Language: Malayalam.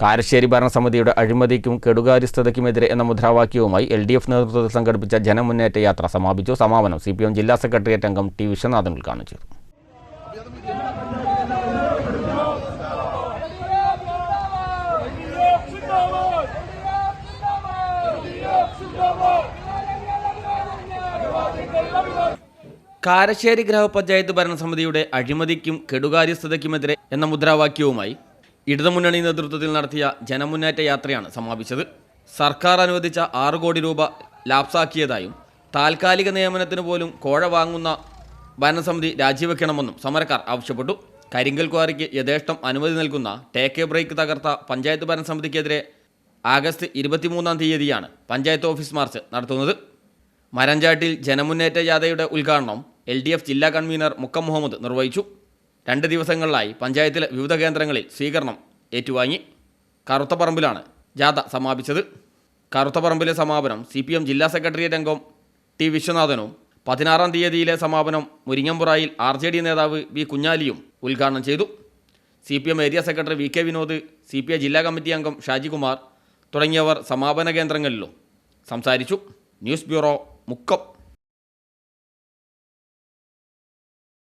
കാരശ്ശേരി ഭരണസമിതിയുടെ അഴിമതിക്കും കെടുകാര്യസ്ഥതയ്ക്കുമെതിരെ എന്ന മുദ്രാവാക്യവുമായി എൽ ഡി എഫ് നേതൃത്വത്തിൽ സംഘടിപ്പിച്ച ജനമുന്നേറ്റ യാത്ര സമാപിച്ചു. സമാപനം സി ജില്ലാ സെക്രട്ടേറിയറ്റ് അംഗം ടി വിശ്വനാഥൻ ഉദ്ഘാടനം ചെയ്തു. കാരശ്ശേരി ഗ്രാമപഞ്ചായത്ത് ഭരണസമിതിയുടെ അഴിമതിക്കും കെടുകാര്യസ്ഥതയ്ക്കുമെതിരെ എന്ന മുദ്രാവാക്യവുമായി ഇടതുമുന്നണി നേതൃത്വത്തിൽ നടത്തിയ ജനമുന്നേറ്റ യാത്രയാണ് സമാപിച്ചത്. സർക്കാർ അനുവദിച്ച ആറ് കോടി രൂപ ലാപ്സാക്കിയതായും താൽക്കാലിക നിയമനത്തിന് പോലും കോഴ വാങ്ങുന്ന ഭരണസമിതി രാജിവെക്കണമെന്നും സമരക്കാർ ആവശ്യപ്പെട്ടു. കരിങ്കൽ ക്വാറിക്ക് യഥേഷ്ടം അനുമതി നൽകുന്ന ടേക്ക് ബ്രേക്ക് തകർത്ത പഞ്ചായത്ത് ഭരണസമിതിക്കെതിരെ ആഗസ്റ്റ് ഇരുപത്തിമൂന്നാം തീയതിയാണ് പഞ്ചായത്ത് ഓഫീസ് മാർച്ച് നടത്തുന്നത്. മരഞ്ചാട്ടിൽ ജനമുന്നേറ്റ ജാഥയുടെ ഉദ്ഘാടനം എൽ ജില്ലാ കൺവീനർ മുക്കം മുഹമ്മദ് നിർവഹിച്ചു. രണ്ട് ദിവസങ്ങളിലായി പഞ്ചായത്തിലെ വിവിധ കേന്ദ്രങ്ങളിൽ സ്വീകരണം ഏറ്റുവാങ്ങി കറുത്തപ്പറമ്പിലാണ് ജാഥ സമാപിച്ചത്. കറുത്തപ്പറമ്പിലെ സമാപനം സി പി എം ജില്ലാ സെക്രട്ടേറിയറ്റ് അംഗം ടി വിശ്വനാഥനും പതിനാറാം തീയതിയിലെ സമാപനം മുരിങ്ങമ്പുറായിൽ ആർ ജെ ഡി നേതാവ് വി കുഞ്ഞാലിയും ഉദ്ഘാടനം ചെയ്തു. C P M area secretary V K Vinod C P I ജില്ലാ കമ്മിറ്റി അംഗം ഷാജികുമാർ തുടങ്ങിയവർ സമാപന കേന്ദ്രങ്ങളിലും സംസാരിച്ചു. News bureau Mukkam.